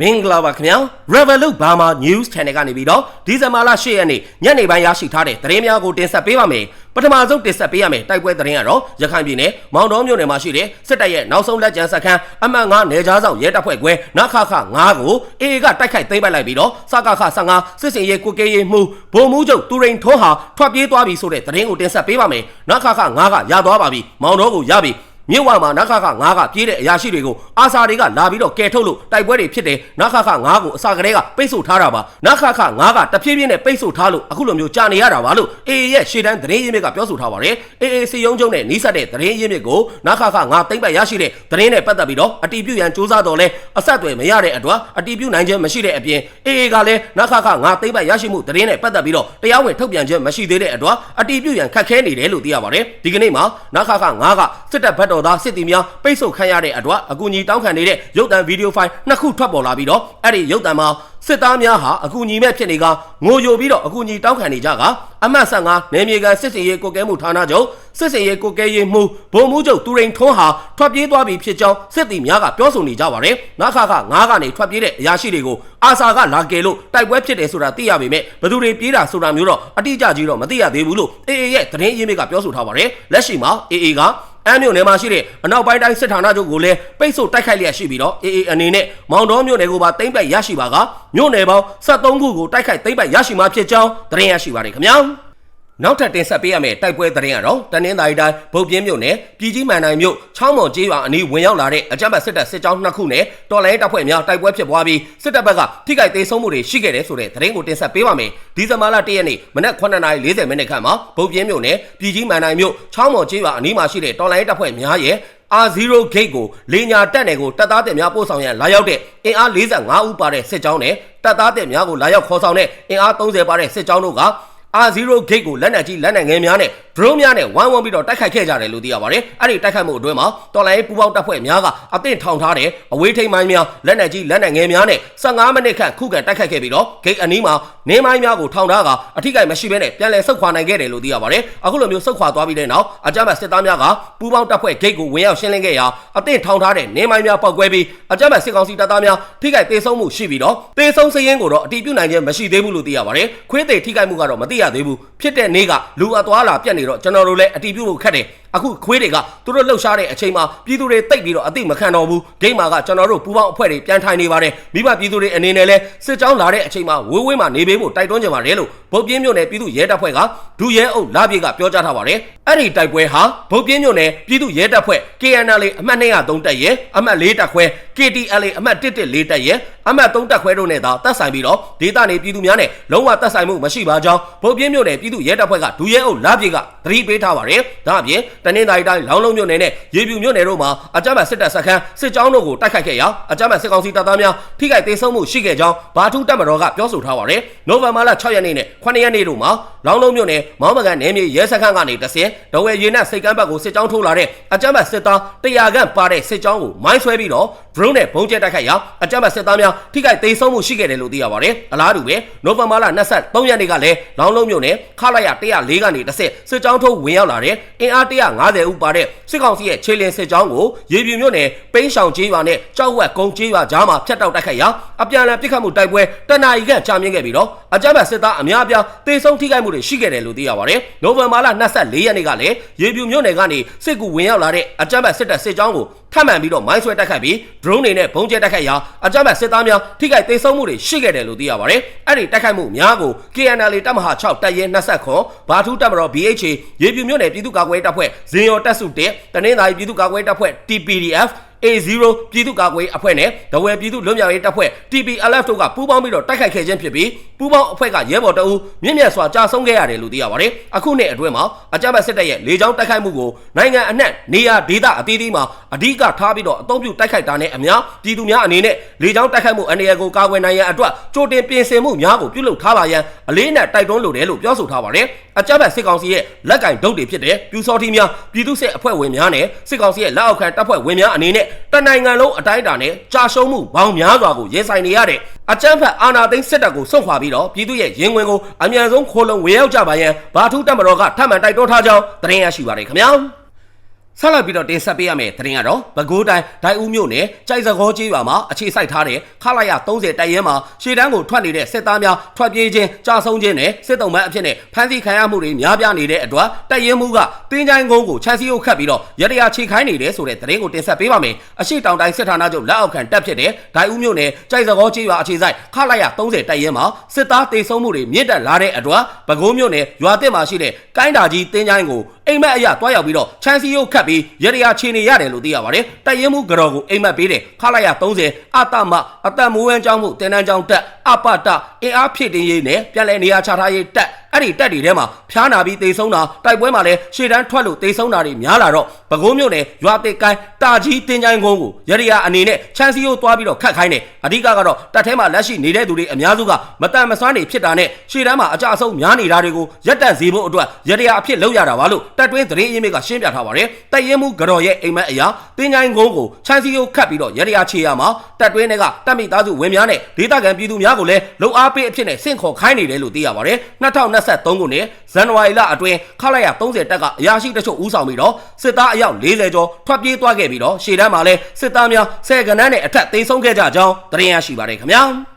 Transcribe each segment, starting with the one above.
မင်္ဂလာပါခင်ဗျာ Revolut Burma News Channel ကနေပြီးတော့ဒီဇင်ဘာလ10ရက်နေ့ညနေပိုင်းရရှိထားတဲ့သတင်းများကိုတင်ဆက်ပေးပါမယ်ပထမဆုံးတင်ဆက်ပေးရမယ်တိုက်ပွဲသတင်းကတော့ရခိုင်ပြည်နယ်မောင်တော်မြို့နယ်မှာရှိတဲ့စစ်တပ်ရဲ့နောက်ဆုံးလက်ကျန်စခန်းအမှတ်9နယ်ကြားဆောင်ရဲတပ်ဖွဲ့ကွဲနခခ9ကို AA ကတိုက်ခိုက်သိမ်းပိုက်လိုက်ပြီးတော့စကခ15စစ်စင်ရဲကုကေးရေးမှုဗိုလ်မှူးချုပ်တူရိန်ထွန်းဟာထွက်ပြေးသွားပြီဆိုတဲ့သတင်းကိုတင်ဆက်ပေးပါမယ်နခခ9ကရသွားပါပြီမောင်တော်ကိုရပြီ မြစ်ဝမှာနခခ9ကပြေးတဲ့အရာရှိတွေကိုအာစာတွေကလာပြီးတော့ကယ်ထုတ်လို့တိုက်ပွဲတွေဖြစ်တယ်နခခ9ကိုအစာကလေးကပိတ်ဆို့ထားတာပါနခခ9ကတဖြည်းဖြည်းနဲ့ပိတ်ဆို့ထားလို့အခုလိုမျိုးကြာနေရတာပါလို့ AA ရဲ့ရှေ့တန်းသတင်းရင်းမြစ်ကပြောဆိုထားပါတယ် AA စီယုံကျုံနဲ့နီးစပ်တဲ့သတင်းရင်းမြစ်ကိုနခခ9သိမ့်ပတ်ရရှိတဲ့သတင်းနဲ့ပတ်သက်ပြီးတော့အတီးပြုရန်စူးစမ်းတော်လဲအဆက်အသွယ်မရတဲ့အတွက်အတီးပြုနိုင်ခြင်းမရှိတဲ့အပြင် AA ကလည်းနခခ9သိမ့်ပတ်ရရှိမှုသတင်းနဲ့ပတ်သက်ပြီးတော့တရားဝင်ထုတ်ပြန်ခြင်းမရှိသေးတဲ့အတွက်အတီးပြုရန်ခက်ခဲနေတယ်လို့သိရပါတယ်ဒီကနေ့မှာနခခ9ကစစ်တပ်ဘက်တော်သားစစ်တီများပိတ်ဆို့ခံရတဲ့အတွက်အကူအညီတောင်းခံနေတဲ့ရုပ်သံဗီဒီယိုဖိုင်နှစ်ခုထွက်ပေါ်လာပြီးတော့အဲ့ဒီရုပ်သံမှာစစ်သားများဟာအကူအညီမဲ့ဖြစ်နေကငိုယိုပြီးတော့အကူအညီတောင်းခံနေကြကအမှတ်15နယ်မြေကန်စစ်စင်ရေးကိုကဲမှုဌာနချုပ်စစ်စင်ရေးကိုကဲရေးမှုဗိုလ်မှူးချုပ်တူရိန်ထွန်းဟာထွက်ပြေးသွားပြီဖြစ်ကြောင်းစစ်တီများကပြောဆိုနေကြပါတယ်။နာခါက9ကနေထွက်ပြေးတဲ့အရာရှိတွေကိုအာစာကလာကယ်လို့တိုက်ပွဲဖြစ်တယ်ဆိုတာသိရပေမဲ့ဘယ်သူတွေပြေးတာဆိုတာမျိုးတော့အတိအကျကြီးတော့မသိရသေးဘူးလို့ AA ရဲ့သတင်းရင်းမြစ်ကပြောဆိုထားပါတယ်။လက်ရှိမှာ AA က အမ်းမြို့နယ်မှာရှိတဲ့အနောက်ပိုင်းတိုင်းစစ်ဌာနချုပ်ကိုလည်းပိတ်ဆို့တိုက်ခိုက်လျက်ရှိပြီးတော့ AA အနေနဲ့မောင်တော်မြို့နယ်ကိုပါသိမ်းပိုက်ရရှိပါကမြို့နယ်ပေါင်း73ခုကိုတိုက်ခိုက်သိမ်းပိုက်ရရှိမှာဖြစ်ကြောင်းသတင်းရရှိပါတယ်ခင်ဗျာ နောက်ထပ်တင်ဆက်ပေးရမယ့်တိုက်ပွဲသတင်းကတော့တနင်္သာရီတိုင်းဗုတ်ပြင်းမြို့နယ်ပြည်ကြီးမှန်နိုင်မြို့ချောင်းမော်ကျေးရွာအနီးဝင်ရောက်လာတဲ့အကြမ်းဖက်စစ်တပ်စစ်ကြောင်းနှစ်ခုနဲ့တော်လိုင်းတပ်ဖွဲ့များတိုက်ပွဲဖြစ်ပွားပြီးစစ်တပ်ဘက်ကထိခိုက်သေးဆုံးမှုတွေရှိခဲ့တယ်ဆိုတဲ့သတင်းကိုတင်ဆက်ပေးပါမယ်။ဒီဇင်ဘာလ၁ရက်နေ့မနက်9:40မိနစ်ခန့်မှာဗုတ်ပြင်းမြို့နယ်ပြည်ကြီးမှန်နိုင်မြို့ချောင်းမော်ကျေးရွာအနီးမှာရှိတဲ့တော်လိုင်းတပ်ဖွဲ့များရဲ့ R0 gate ကိုလေညာတက်နယ်ကိုတပ်သားတင်များပို့ဆောင်ရန်လာရောက်တဲ့အင်အား45ဦးပါတဲ့စစ်ကြောင်းနဲ့တပ်သားတင်များကိုလာရောက်ခေါ်ဆောင်တဲ့အင်အား30ပါတဲ့စစ်ကြောင်းတို့က R0 gate ကိုလက်နက်ကြီးလက်နက်ငယ်များနဲ့ drone များနဲ့ဝမ်းဝမ်းပြီးတော့တိုက်ခိုက်ခဲ့ကြတယ်လို့သိရပါတယ်။အဲ့ဒီတိုက်ခိုက်မှုအတွင်းမှာတော်လိုင်းပူပေါင်းတပ်ဖွဲ့များကအသင့်ထောင်ထားတဲ့အဝေးထိန်မိုင်းများလက်နက်ကြီးလက်နက်ငယ်များနဲ့15မိနစ်ခန့်ခုခံတိုက်ခိုက်ခဲ့ပြီးတော့ gate အနီးမှာနေမိုင်းများကိုထောင်ထားကအထိကိမရှိဘဲနဲ့ပြန်လည်ဆုတ်ခွာနိုင်ခဲ့တယ်လို့သိရပါတယ်။အခုလိုမျိုးဆုတ်ခွာသွားပြီးတဲ့နောက်အကြမ်းဖက်စစ်သားများကပူပေါင်းတပ်ဖွဲ့ gate ကိုဝင်ရောက်ရှင်းလင်းခဲ့ရာအသင့်ထောင်ထားတဲ့နေမိုင်းများပောက်ကွဲပြီးအကြမ်းဖက်စစ်ကောင်စီတပ်သားများထိခိုက်ဒေဆုံးမှုရှိပြီးတော့ဒေဆုံးစရင်ကိုတော့အတိပြုနိုင်ခြင်းမရှိသေးဘူးလို့သိရပါတယ်။ခွေးသေးထိခိုက်မှုကတော့မသိရသေးဘူး။ဖြစ်တဲ့နေ့ကလူအသွားလာပြတ်နေတော့ကျွန်တော်တို့လည်းအတီးပြုတ်ဖို့ခက်တယ်အခုခွေးတွေကသူတို့လှုပ်ရှားတဲ့အချိန်မှာပြည်သူတွေတိတ်ပြီးတော့အသိမခံတော့ဘူးဂိမ်းမာကကျွန်တော်တို့ပူပေါင်းအဖွဲ့တွေပြန်ထိုင်နေပါတယ်မိဘပြည်သူတွေအနေနဲ့လဲစစ်ကြောင်းလာတဲ့အချိန်မှာဝေးဝေးမှာနေပေးဖို့တိုက်တွန်းကြပါတယ်လို့ဗုတ်ပြင်းမြို့နယ်ပြည်သူရဲတပ်ဖွဲ့ကဒူရဲအုပ်လာပြေကပြောကြားထားပါတယ်အဲ့ဒီတိုက်ပွဲဟာဗုတ်ပြင်းမြို့နယ်ပြည်သူရဲတပ်ဖွဲ့ KNL အမှတ်203တပ်ရဲအမှတ်4တပ်ခွဲ KTL အမှတ်114တပ်ရဲအမှတ်3တပ်ခွဲတို့နဲ့သာတပ်ဆိုင်ပြီးတော့ဒေသနေပြည်သူများနဲ့လုံးဝတပ်ဆိုင်မှုမရှိပါကြောင်းဗုတ်ပြင်းမြို့နယ်ပြည်သူရဲတပ်ဖွဲ့ကဒူရဲအုပ်လာပြေကသတိပေးထားပါတယ်ဒါအပြင်တနင်္သာရီတိုင်းလောင်းလုံးမြို့နယ်နဲ့ရေပြူမြို့နယ်တို့မှာအကြမ်းဖက်စစ်တပ်စခန်းစစ်ကြောင်းတို့ကိုတိုက်ခိုက်ခဲ့ရာအကြမ်းဖက်စစ်ကောင်စီတပ်သားများထိခိုက်ဒေဆုံးမှုရှိခဲ့ကြောင်းဘာထူးတပ်မတော်ကပြောဆိုထားပါတယ်နိုဝင်ဘာလ6ရက်နေ့နဲ့9ရက်နေ့တို့မှာ လောင်းလုံးမြို့နယ်မောင်းမကန်နယ်မြေရဲစခန်းကနေတဆင်ဒဝဲရေနက်စိတ်ကမ်းဘက်ကိုစစ်ကြောင်းထိုးလာတဲ့အကြမ်းဖက်စစ်သား100ခန့်ပါတဲ့စစ်ကြောင်းကိုမိုင်းဆွဲပြီးတော့ drone နဲ့ဘုံကျဲတိုက်ခိုက်ရာအကြမ်းဖက်စစ်သားများထိခိုက်ဒေဆုံးမှုရှိခဲ့တယ်လို့သိရပါတယ်အလားတူပဲနိုဝင်ဘာလ23ရက်နေ့ကလည်းလောင်းလုံးမြို့နယ်ခလာရ104ကနေတဆင်စစ်ကြောင်းထိုးဝင်ရောက်လာတဲ့အင်အား150ဦးပါတဲ့စစ်ကောင်စီရဲ့ခြေလင်းစစ်ကြောင်းကိုရေပြူမြို့နယ်ပိန်းဆောင်ကျေးရွာနဲ့ကြောက်ဝက်ကုန်းကျေးရွာကြားမှာဖျက်တောက်တိုက်ခိုက်ရာအပြန်အလှန်ပစ်ခတ်မှုတိုက်ပွဲတနအီခန့်ကြာမြင့်ခဲ့ပြီးတော့အကြမ်းဖက်စစ်သားအများအပြားတေဆုံးထိခိုက်မှုတွေရှိခဲ့တယ်လို့သိရပါတယ်။နိုဝင်ဘာလ24ရက်နေ့ကလည်းရေပြူမြို့နယ်ကနေစစ်ကူဝင်ရောက်လာတဲ့အကြမ်းဖက်စစ်တပ်စစ်ကြောင်းကိုထပ်မံပြီးတော့မိုင်းဆွဲတိုက်ခိုက်ပြီး drone တွေနဲ့ဘုံကျဲတိုက်ခိုက်ရာအကြမ်းဖက်စစ်သားများထိခိုက်ဒေဆုံးမှုတွေရှိခဲ့တယ်လို့သိရပါတယ်။အဲ့ဒီတိုက်ခိုက်မှုများကို KNL တပ်မဟာ6တပ်ရဲ29ဘာထူးတပ်မတော် BHA ရေပြူမြို့နယ်ပြည်သူ့ကာကွယ်တပ်ဖွဲ့ဇင်ရော်တပ်စု1တနင်္သာရီပြည်သူ့ကာကွယ်တပ်ဖွဲ့ TPDF A0 ပြည်သူ့ကာကွယ်အဖွဲ့နဲ့ဒဝဲပြည်သူ့လွတ်မြောက်ရေးတပ်ဖွဲ့ TPLF တို့ကပူးပေါင်းပြီးတော့တိုက်ခိုက်ခဲ့ခြင်းဖြစ်ပြီးပူးပေါင်းအဖွဲ့ကရဲဘော်တအူးမြင့်မြတ်စွာကြာဆုံးခဲ့ရတယ်လို့သိရပါတယ်။အခုနှစ်အတွင်းမှာအကြမ်းဖက်စစ်တပ်ရဲ့လေကြောင်းတိုက်ခိုက်မှုကိုနိုင်ငံအနှံ့နေရာဒေသအသီးသီးမှာအဓိကထားပြီးတော့အသုံးပြုတိုက်ခိုက်တာနဲ့အများပြည်သူများအနေနဲ့လေကြောင်းတိုက်ခိုက်မှုအနေအကိုကာကွယ်နိုင်ရန်အတွက်ကြိုတင်ပြင်ဆင်မှုများကိုပြုလုပ်ထားပါရန်အလေးနက်တိုက်တွန်းလိုတယ်လို့ပြောဆိုထားပါတယ်။အကြမ်းဖက်စစ်ကောင်စီရဲ့လက်ကင်ဒုတ်တွေဖြစ်တဲ့ပြူစောတိများပြည်သူ့စစ်အဖွဲ့ဝင်များနဲ့စစ်ကောင်စီရဲ့လက်အောက်ခံတပ်ဖွဲ့ဝင်များအနေနဲ့တနိုင်ငံလုံးအတိုင်းအတာနဲ့ကြာရှုံးမှုပေါင်းများစွာကိုရင်ဆိုင်နေရတဲ့အကြမ်းဖက်အာဏာသိမ်းစစ်တပ်ကိုစွန့်ခွာပြီးတော့ပြည်သူရဲ့ရင်ဝင်ကိုအမြန်ဆုံးခိုးလုံဝေရောက်ကြပါရန်ဘာထူးတပ်မတော်ကထပ်မံတိုက်တွန်းထားကြောင်းသတင်းရရှိပါရခင်ဗျာ ဆက်လက်ပြီးတော့တင်ဆက်ပေးရမယ့်သတင်းကတော့ပဲခူးတိုင်းဒိုင်ဦးမြို့နယ်ကြိုက်စကောကျေးရွာမှာအခြေစိုက်ထားတဲ့ခလာရ30တိုက်ရဲမှာရှေ့တန်းကိုထွက်နေတဲ့စစ်သားများထွက်ပြေးခြင်းကြာဆုံးခြင်းနဲ့စစ်တုံးမန်းအဖြစ်နဲ့ဖမ်းဆီးခံရမှုတွေများပြားနေတဲ့အတွက်တိုက်ရဲမှုကတင်းချိုင်းကုန်းကိုချန်စီကိုခတ်ပြီးတော့ရတရာခြေခိုင်းနေတယ်ဆိုတဲ့သတင်းကိုတင်ဆက်ပေးပါမယ်အရှိတောင်တိုင်းစစ်ဌာနချုပ်လက်အောက်ခံတပ်ဖြစ်တဲ့ဒိုင်ဦးမြို့နယ်ကြိုက်စကောကျေးရွာအခြေစိုက်ခလာရ30တိုက်ရဲမှာစစ်သားတေဆုံးမှုတွေမြင့်တက်လာတဲ့အတွက်ပဲခူးမြို့နယ်ရွာတက်မှာရှိတဲ့ကိုင်းတာကြီးတင်းချိုင်းကိုအိမ်မက်အရတွားရောက်ပြီးတော့ချန်စီကိုခတ်ပြီးရတရာခြေနေရတယ်လို့သိရပါတယ်တိုက်ရဲမှုကြော်ကိုအိမ်မက်ပေးတယ်ခလာရ30အတမအတမိုးဝမ်းကျောင်းမှုတင်တန်းကျောင်းတက်အပတအင်အားဖြည့်တင်းရေးနဲ့ပြန်လည်နေရာချထားရေးတက်အဲ့ဒီတက်တွေထဲမှာဖျားနာပြီးတေဆုံးတာတိုက်ပွဲမှာလည်းရှေ့တန်းထွက်လို့တေဆုံးတာတွေများလာတော့ပဲခူးမြို့နယ်ရွာတိတ်ကိုင်းတာကြီးတင်းချိုင်းကုန်းကိုရရအနေနဲ့ချန်စီကိုတွားပြီးတော့ခတ်ခိုင်းတယ်အဓိကကတော့တက်ထဲမှာလက်ရှိနေတဲ့သူတွေအများစုကမတန်မစွမ်းနေဖြစ်တာနဲ့ရှေ့တန်းမှာအကြအဆုံးများနေတာတွေကိုရက်တန့်စေဖို့အတွက်ရရအဖြစ်လောက်ရတာပါလို့တက်တွင်းသတင်းအင်းမြစ်ကရှင်းပြထားပါတယ်တိုက်ရဲမှုကြော်ရဲ့အိမ်မက်အရာတင်းချိုင်းကုန်းကိုချန်စီကိုခတ်ပြီးတော့ရရချေရမှာတက်တွင်းတွေကတက်မိသားစုဝင်များနဲ့ဒေသခံပြည်သူများကိုလည်းလုံအားပေးအဖြစ်နဲ့ဆင့်ခေါ်ခိုင်းနေတယ်လို့သိရပါတယ်2023ခုနှစ်ဇန်နဝါရီလအတွင်းခလာရ30တက်ကအရာရှိတချို့ဦးဆောင်ပြီးတော့စစ်သားအယောက်40ကျော်ထွက်ပြေးသွားခဲ့ပြီးတော့ရှေ့တန်းမှာလည်းစစ်သားများဆယ်ကနန်းနဲ့အထက်သေဆုံးခဲ့ကြကြောင်းသတင်းရရှိပါတယ်ခင်ဗျာ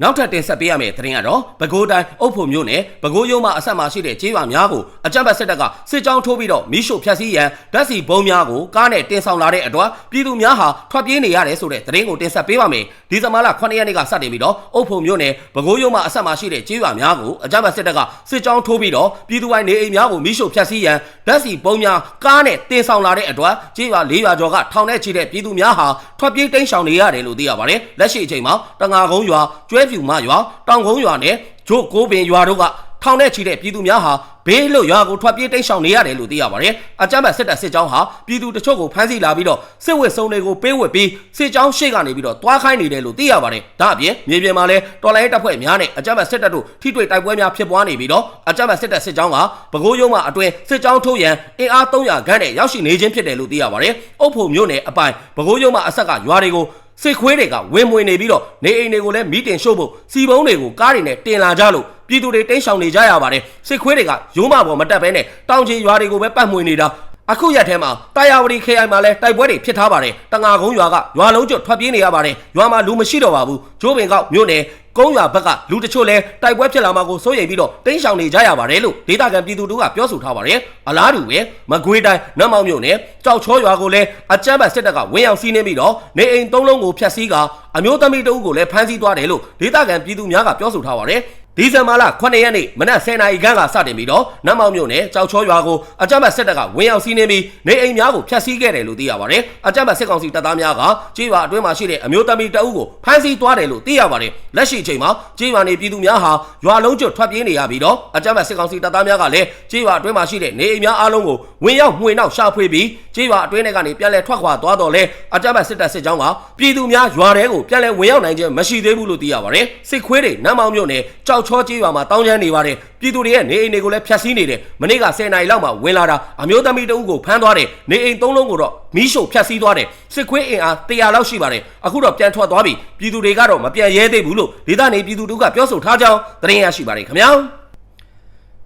နောက်ထပ်တင်ဆက်ပေးရမယ့်သတင်းကတော့ပဲခူးတိုင်းအုပ်ဖို့မြို့နယ်ပဲခူးရုံးမှာအဆက်မှာရှိတဲ့ကျေးရွာများကိုအကြမ်းဖက်စစ်တပ်ကစစ်ကြောင်းထိုးပြီးတော့မိရှို့ဖျက်ဆီးရန်ဓာတ်စီဘုံများကိုကားနဲ့တင်ဆောင်လာတဲ့အတွက်ပြည်သူများဟာထွက်ပြေးနေရတယ်ဆိုတဲ့သတင်းကိုတင်ဆက်ပေးပါမယ်ဒီဇင်ဘာလ9ရက်နေ့ကစတင်ပြီးတော့အုပ်ဖို့မြို့နယ်ပဲခူးရုံးမှာအဆက်မှာရှိတဲ့ကျေးရွာများကိုအကြမ်းဖက်စစ်တပ်ကစစ်ကြောင်းထိုးပြီးတော့ပြည်သူပိုင်းနေအိမ်များကိုမိရှို့ဖျက်ဆီးရန်ဓာတ်စီဘုံများကားနဲ့တင်ဆောင်လာတဲ့အတွက်ကျေးရွာ၄ရွာကျော်ကထောင်ထဲချီတဲ့ပြည်သူများဟာထွက်ပြေးတိမ်းရှောင်နေရတယ်လို့သိရပါတယ်လက်ရှိအချိန်မှာတငါကုန်းရွာကျွဲပြူမရွာတောင်ကုန်းရွာနဲ့ဂျို့ကိုပင်ရွာတို့ကထောင်ထဲချီတဲ့ပြည်သူများဟာဘေးလွတ်ရွာကိုထွက်ပြေးတိမ်းရှောင်နေရတယ်လို့သိရပါတယ်။အကြမ်းဖက်စစ်တပ်စစ်ကြောင်းဟာပြည်သူတချို့ကိုဖမ်းဆီးလာပြီးတော့စစ်ဝစ်စုံတွေကိုပေးဝစ်ပြီးစစ်ကြောင်းရှေ့ကနေပြီးတော့တွားခိုင်းနေတယ်လို့သိရပါတယ်။ဒါအပြင်မြေပြင်မှာလည်းတော်လိုင်းတပ်ဖွဲ့များနဲ့အကြမ်းဖက်စစ်တပ်တို့ထိတွေ့တိုက်ပွဲများဖြစ်ပွားနေပြီးတော့အကြမ်းဖက်စစ်တပ်စစ်ကြောင်းကပဲခူးရုံးမှာအတွင်စစ်ကြောင်းထုတ်ရန်အင်အား300ခန်းနဲ့ရောက်ရှိနေခြင်းဖြစ်တယ်လို့သိရပါတယ်။အုပ်ဖို့မြို့နယ်အပိုင်ပဲခူးရုံးမှာအဆက်ကရွာတွေကို စစ်ခွေးတွေကဝင်မွေနေပြီးတော့နေအိမ်တွေကိုလည်းမီးတင်ရှို့ဖို့စီပုံးတွေကိုကားတွေနဲ့တင်လာကြလို့ပြည်သူတွေတိမ်းရှောင်နေကြရပါတယ်စစ်ခွေးတွေကရုံးမပေါ်မတက်ဘဲနဲ့တောင်ချီရွာတွေကိုပဲပတ်မွေနေတာအခုရက်ထဲမှာတာယာဝတီ KI မှာလည်းတိုက်ပွဲတွေဖြစ်ထားပါတယ်တငါကုန်းရွာကရွာလုံးကျွတ်ထွက်ပြေးနေရပါတယ်ရွာမှာလူမရှိတော့ပါဘူးဂျိုးပင်ကောက်မြို့နယ် ကုန်းရွာဘက်ကလူတချို့လဲတိုက်ပွဲဖြစ်လာမှာကိုစိုးရိမ်ပြီးတော့တင်းရှောင်နေကြရပါတယ်လို့ဒေသခံပြည်သူတို့ကပြောဆိုထားပါတယ်အလားတူပဲမကွေးတိုင်းနတ်မောင်မြို့နယ်ကြောက်ချောရွာကိုလည်းအကြမ်းဖက်စစ်တပ်ကဝင်းအောင်စီးနှင်းပြီးတော့နေအိမ်သုံးလုံးကိုဖျက်ဆီးကအမျိုးသမီးတအုပ်ကိုလည်းဖမ်းဆီးသွားတယ်လို့ဒေသခံပြည်သူများကပြောဆိုထားပါတယ် ဒီဇင်ဘာလ9ရက်နေ့မနက်10:00နာရီခန့်ကစတင်ပြီးတော့နတ်မောင်မြို့နယ်ကြောက်ချောရွာကိုအကြမ်းဖက်စစ်တပ်ကဝင်ရောက်စီးနှင်းပြီးနေအိမ်များကိုဖျက်ဆီးခဲ့တယ်လို့သိရပါတယ်။အကြမ်းဖက်စစ်ကောင်စီတပ်သားများကကြေးရွာအတွင်းမှာရှိတဲ့အမျိုးသမီးတအုပ်ကိုဖမ်းဆီးသွားတယ်လို့သိရပါတယ်။လက်ရှိအချိန်မှာကြေးရွာနေပြည်သူများဟာရွာလုံးကျွတ်ထွက်ပြေးနေရပြီးတော့အကြမ်းဖက်စစ်ကောင်စီတပ်သားများကလည်းကြေးရွာအတွင်းမှာရှိတဲ့နေအိမ်များအားလုံးကိုဝင်ရောက်မှွေနှောက်ရှာဖွေပြီးကြေးရွာအတွင်းထဲကနေပြန်လည်ထွက်ခွာသွားတော့လဲအကြမ်းဖက်စစ်တပ်စစ်ကြောင်းကပြည်သူများရွာထဲကိုပြန်လည်ဝင်ရောက်နိုင်ခြင်းမရှိသေးဘူးလို့သိရပါတယ်။စစ်ခွေးတွေနတ်မောင်မြို့နယ်ကြောက်ချောကြေးရွာမှာတောင်းချမ်းနေပါတယ်ပြည်သူတွေရဲ့နေအိမ်တွေကိုလည်းဖျက်ဆီးနေတယ်မနေ့က10နိုင်လောက်မှဝင်လာတာအမျိုးသမီးတအုပ်ကိုဖမ်းသွားတယ်နေအိမ်သုံးလုံးကိုတော့မီးရှို့ဖျက်ဆီးသွားတယ်စစ်ခွေးအင်အား100လောက်ရှိပါတယ်အခုတော့ပြန်ထွက်သွားပြီပြည်သူတွေကတော့မပြန်ရဲသေးဘူးလို့ဒေသနေပြည်သူတို့ကပြောဆိုထားကြောင်းသတင်းရရှိပါတယ်ခင်ဗျာ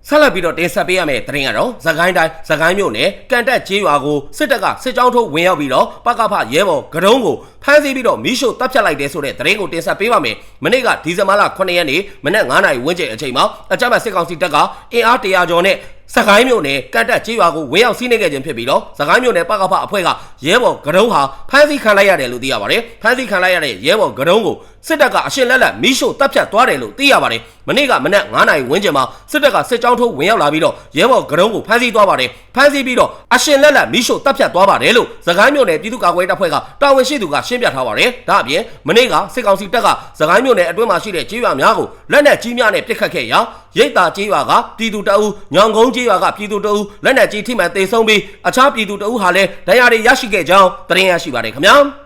ဆက်လက်ပြီးတော့တင်ဆက်ပေးရမယ့်သတင်းကတော့သခိုင်းတိုင်းသခိုင်းမြို့နယ်ကန်တက်ကျေးရွာကိုစစ်တပ်ကစစ်ကြောင်းထုတ်ဝင်ရောက်ပြီးတော့ပကဖရဲဘော်ကတုံးကိုဖမ်းဆီးပြီးတော့မီးရှို့တပ်ဖြတ်လိုက်တယ်ဆိုတဲ့သတင်းကိုတင်ဆက်ပေးပါမယ်။မနေ့ကဒီဇင်ဘာလ9ရက်နေ့မနက်9:00နာရီဝန်းကျင်အချိန်မှာအကြမ်းဖက်စစ်ကောင်စီတပ်ကအင်အား100ကျော်နဲ့စကိုင်းမြို့နယ်ကတ်တက်ကျေးရွာကိုဝင်းရောက်စီးနှိပ်ခဲ့ခြင်းဖြစ်ပြီးတော့စကိုင်းမြို့နယ်ပကဖအဖွဲ့ကရဲဘော်ကတုံးဟာဖမ်းဆီးခံလိုက်ရတယ်လို့သိရပါတယ်။ဖမ်းဆီးခံလိုက်ရတဲ့ရဲဘော်ကတုံးကို စစ်တပ်ကအရှင်လက်လက်မီးရှို့တပ်ဖြတ်သွားတယ်လို့သိရပါတယ်။မနေ့ကမနက်9:00နာရီဝန်းကျင်မှာစစ်တပ်ကစစ်ကြောင်းထိုးဝင်ရောက်လာပြီးတော့ရဲဘော်ကတုံးကိုဖမ်းဆီးသွားပါတယ်။ဖမ်းဆီးပြီးတော့အရှင်လက်လက်မီးရှို့တပ်ဖြတ်သွားပါတယ်လို့စကိုင်းမြို့နယ်ပြည်သူ့ကာကွယ်ရေးတပ်ဖွဲ့ကတာဝန်ရှိသူကရှင်းပြထားပါတယ်။ဒါအပြင်မနေ့ကစစ်ကောင်စီတပ်ကစကိုင်းမြို့နယ်အတွင်းမှာရှိတဲ့ကျေးရွာများကိုလက်နက်ကြီးများနဲ့ပစ်ခတ်ခဲ့ရာရိတ်တာကျေးရွာကပြည်သူတအုပ်ညောင်ကုန်းကျေးရွာကပြည်သူတအုပ်လက်နက်ကြီးထိမှန်တေဆုံးပြီးအခြားပြည်သူတအုပ်ဟာလည်းဒဏ်ရာတွေရရှိခဲ့ကြောင်းသတင်းရရှိပါတယ်ခင်ဗျာ